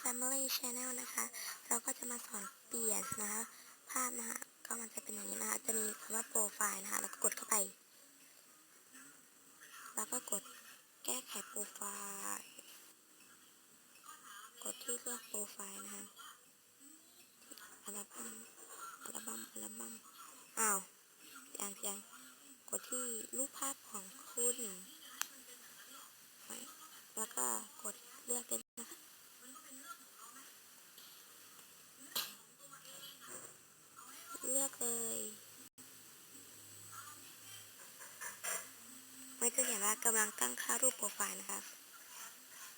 Family Channel นะคะ เราก็จะมาสอนเปลี่ยนนะคะ ภาพนะคะก็มันจะเป็นอย่างนี้นะคะ จะมีคำว่าโปรไฟล์นะคะ แล้วก็กดเข้าไป แล้วก็กดแก้ไขโปรไฟล์ กดที่เลือกโปรไฟล์นะคะอัลบั้มอัลบั้มอัลบั้มอ้าวยังยังกดที่รูปภาพของคุณ แล้วก็กดเลือกเลยนะคะเลือกเลยมันจะเห็นว่ากำลังตั้งค่ารูปโปรไฟล์นะคะ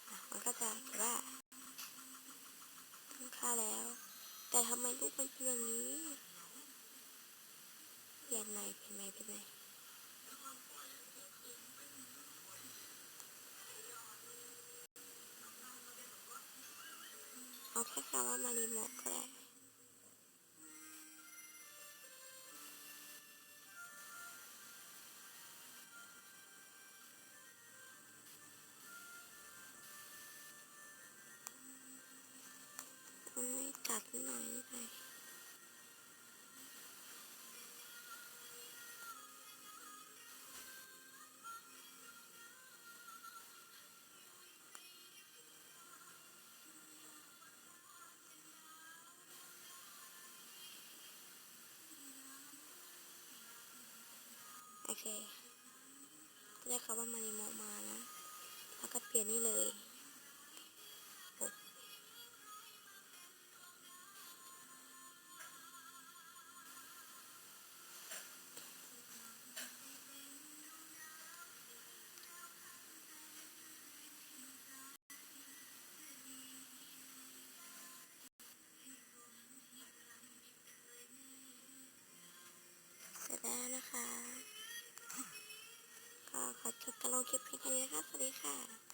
อะมันก็จะเขียนว่าตั้งค่าแล้ว แต่ทำไมรูปมันเป็นอย่างนี้เปลี่ยนใหม่เปลี่ยนใหม่เปลี่ยนใหม่เอาแค่คำว่ามารีโมก็ได้ ไม่ตัดนิดหน่อยนิดหน่อยโอเคเรียกเขาว่ามาริโมมานะ แล้วก็เปลี่ยนนี่เลย นะคะ ก็ขอจบการลงคลิปเพียงแค่นี้นะคะสวัสดีค่ะ